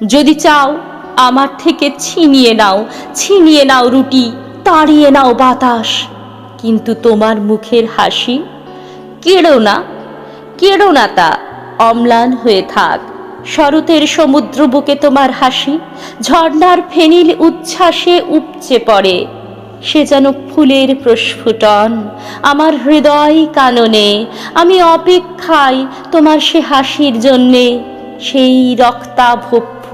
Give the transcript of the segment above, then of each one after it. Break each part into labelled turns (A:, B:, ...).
A: যদি চাও আমার থেকে ছিনিয়ে নাও ছিনিয়ে নাও রুটি, তাড়িয়ে নাও বাতাস। কিন্তু তোমার মুখের হাসি? কেড়ো না কেড়ো না তা, অম্লান হয়ে থাক। শরতের সমুদ্র বুকে তোমার হাসি, ঝর্ণার ফেনিল উচ্ছ্বাসে উপচে পড়ে। সে যেন ফুলের প্রস্ফুটন, আমার হৃদয় কাননে। আমি অপেক্ষায় তোমার সে হাসির জন্যে সেই রক্তাভ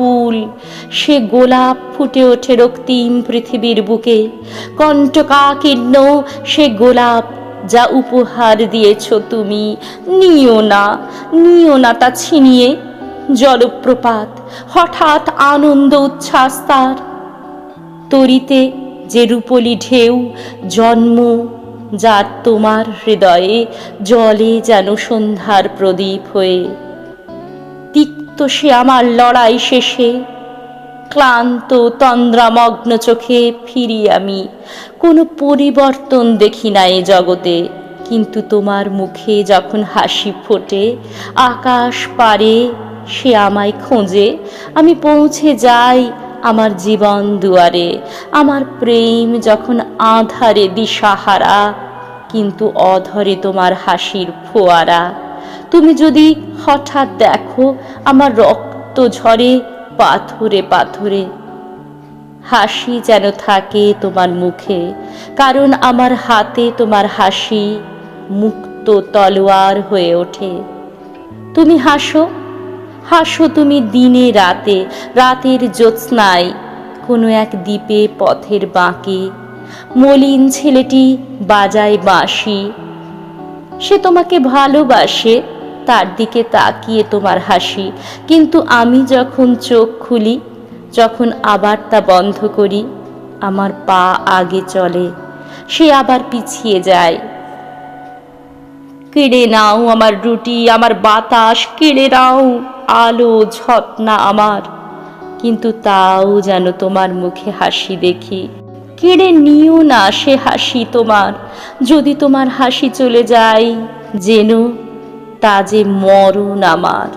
A: ফুল। সে গোলাপ ফুটে ওঠে রক্তিম পৃথিবীর বুকে। কণ্টকাকীর্ণ সে গোলাপ, যা উপহার দিয়েছ তুমি। নিও না নিও না তা ছিনিয়ে। জলপ্রপাত, হঠাৎ আনন্দ উচ্ছ্বাস তার। তরিতে যে রূপলি ঢেউ, জন্ম, যার তোমার হৃদয়ে জলে যেন সন্ধ্যার প্রদীপ হয়ে। তিক্ত সে আমার লড়াই শেষে। ক্লান্ত তন্দ্রামগ্ন চোখে ফিরি আমি। কোনো পরিবর্তন দেখি না এ জগতে। কিন্তু তোমার মুখে যখন হাসি ফোটে, আকাশ পারে সে আমায় খোঁজে। আমি পৌঁছে যাই আমার জীবন দুয়ারে। আমার প্রেম যখন আধারে দিশাহারা, কিন্তু অধরে তোমার হাসির ফোয়ারা। তুমি যদি হঠাৎ দেখো আমার রক্ত ঝরে পাথরে পাথরে, হাসি যেন থাকে তোমার মুখে, কারণ আমার হাতে তোমার হাসি মুক্ত তলোয়ার হয়ে ওঠে। তুমি হাসো হাসো তুমি দিনে রাতে, রাতের জ্যোৎস্নায় কোনো এক দ্বীপে পথের বাঁকে। মলিন ছেলেটি বাজায় বাঁশি, সে তোমাকে ভালোবাসে তার দিকে তাকিয়ে তোমার হাসি। কিন্তু আমি যখন চোখ খুলি, যখন আবার তা বন্ধ করি, আমার পা আগে চলে, সে আবার পিছিয়ে যায়। কেড়ে নাও আমার রুটি, আমার বাতাস, কেড়ে নাও আলো ঝটনা আমার। কিন্তু তাও যেন তোমার মুখে হাসি দেখি। কেড়ে নিও না সে হাসি তোমার। যদি তোমার হাসি চলে যায়, যেন তা যে মরণ আমার।